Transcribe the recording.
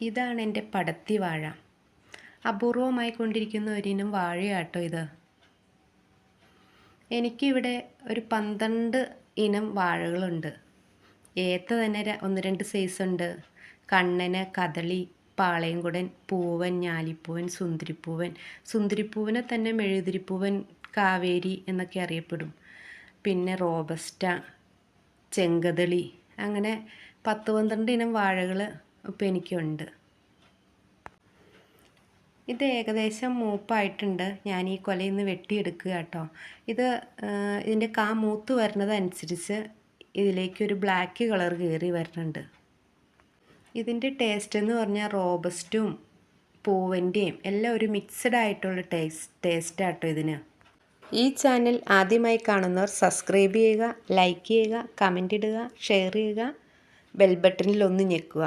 ഇതാണ് എന്റെ പടത്തി വാഴ. അപൂർവമായി കൊണ്ടിരിക്കുന്ന ഒരിനം വാഴയാട്ടോ ഇത്. എനിക്കിവിടെ ഒരു പന്ത്രണ്ട് ഇനം വാഴകളുണ്ട്. ഏത്ത തന്നെ ഒന്ന് രണ്ട് സൈസ് ഉണ്ട്. കണ്ണന് കദളി പാളയംകുടൻ പൂവൻ ഞാലിപ്പൂവൻ സുന്ദരിപ്പൂവൻ. സുന്ദരിപ്പൂവനെ തന്നെ മെഴുതിരിപ്പൂവൻ കാവേരി എന്നൊക്കെ അറിയപ്പെടും. പിന്നെ റോബസ്റ്റ ചെങ്കതളി അങ്ങനെ പത്ത് പന്ത്രണ്ട് ഇനം വാഴകൾ ഇപ്പം എനിക്കുണ്ട്. ഇത് ഏകദേശം മൂപ്പായിട്ടുണ്ട്. ഞാൻ ഈ കൊലയിൽ നിന്ന് വെട്ടിയെടുക്കുക കേട്ടോ. ഇത് ഇതിന്റെ കാ മൂത്ത് വരുന്നതനുസരിച്ച് ഇതിലേക്ക് ഒരു ബ്ലാക്ക് കളർ കയറി വരുന്നുണ്ട്. ഇതിന്റെ ടേസ്റ്റ് എന്ന് പറഞ്ഞാൽ റോബസ്റ്റും പൂവന്റെയും എല്ലാം ഒരു മിക്സഡ് ആയിട്ടുള്ള ടേസ്റ്റ് ടേസ്റ്റ് ആട്ടോ ഇതിന്. ഈ ചാനൽ ആദ്യമായി കാണുന്നവർ സബ്സ്ക്രൈബ് ചെയ്യുക ലൈക്ക് ചെയ്യുക കമന്റ് ഇടുക ഷെയർ ചെയ്യുക ബെൽ ബട്ടണിൽ ഒന്ന് ഞെക്കുക.